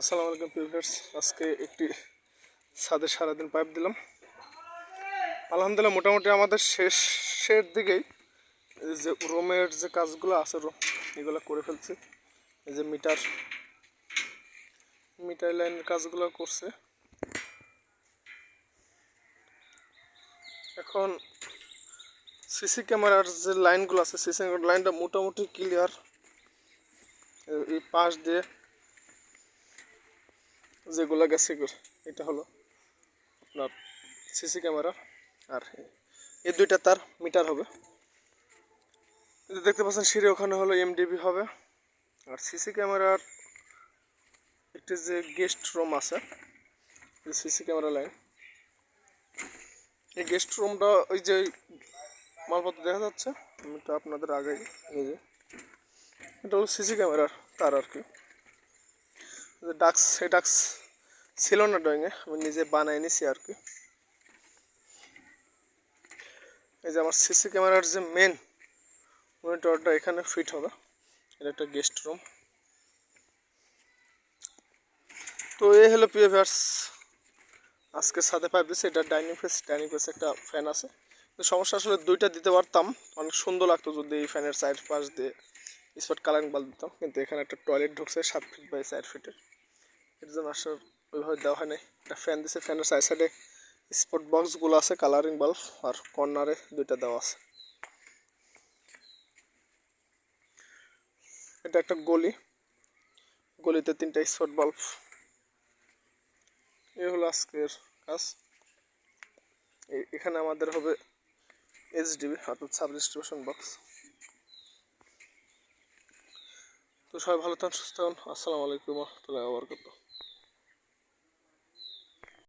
আসসালামু আলাইকুম পিভার্স আজকে একটি ছাদে সারাদিন পাইপ দিলাম। আলহামদুলিল্লাহ মোটামুটি আমাদের শেষের দিকেই যে রোমের যে কাজগুলো আছে, রুম এগুলো করে ফেলছি। এই যে মিটার মিটার লাইনের কাজগুলো করছে। এখন সিসি ক্যামেরার যে লাইনগুলো আছে সিসি লাইনটা মোটামুটি ক্লিয়ার এই পাশ দিয়ে যেগুলো গেছে এটা হলো আপনার সিসি ক্যামেরা আর এই দুইটা তার মিটার হবে। দেখতে পাচ্ছেন, সিঁড়ি ওখানে হলো এমডিবি হবে আর সিসি ক্যামেরার একটি যে গেস্ট রুম আছে সিসি ক্যামেরা লাইন। এই গেস্ট রুমটা ওই যে মালপত্র দেখা যাচ্ছে, আমি তো আপনাদের যে, এটা হলো সিসি ক্যামেরার তার আর কি। ডাক্স সেই ডাক্স ছিল না ড্রয়িংয়ে আমি নিজে বানাই নিছি আর কি। এই যে আমার সিসি ক্যামেরার যে মেন মনিটরটা এখানে ফিট হবে। এটা একটা গেস্ট রুম তো এই হলো পিএফআর্স আজকে সাথে পাইপ দিচ্ছে এটা ডাইনিং ফেস ডাইনিং ফেস একটা ফ্যান আছে। সমস্যা আসলে দুইটা দিতে পারতাম, অনেক সুন্দর লাগতো যদি এই ফ্যানের সাইড পাশ দিয়ে। স্পট কালারিং বাল্ব দিতাম কিন্তু এখানে একটা টয়লেট ঢুকছে সাত ফিট বাই চার ফিটের এর। জন্য আসলে ওইভাবে দেওয়া হয় নাই। একটা ফ্যান দিছে ফ্যানের সাইড সাইডে স্পট বক্সগুলো আছে কালারিং বাল্ব আর কর্নারে দুইটা দেওয়া আছে। এটা একটা গলি। গলিতে তিনটা স্পট বাল্ব এ হলো আজকের কাজ। এখানে আমাদের হবে এইচডিবি অর্থাৎ সাব ডিস্ট্রিবিউশন বক্স তো সবাই ভালো থাকুন সুস্থ থাকুন আসসালামু আলাইকুম রহমতুল্লাহ বরকত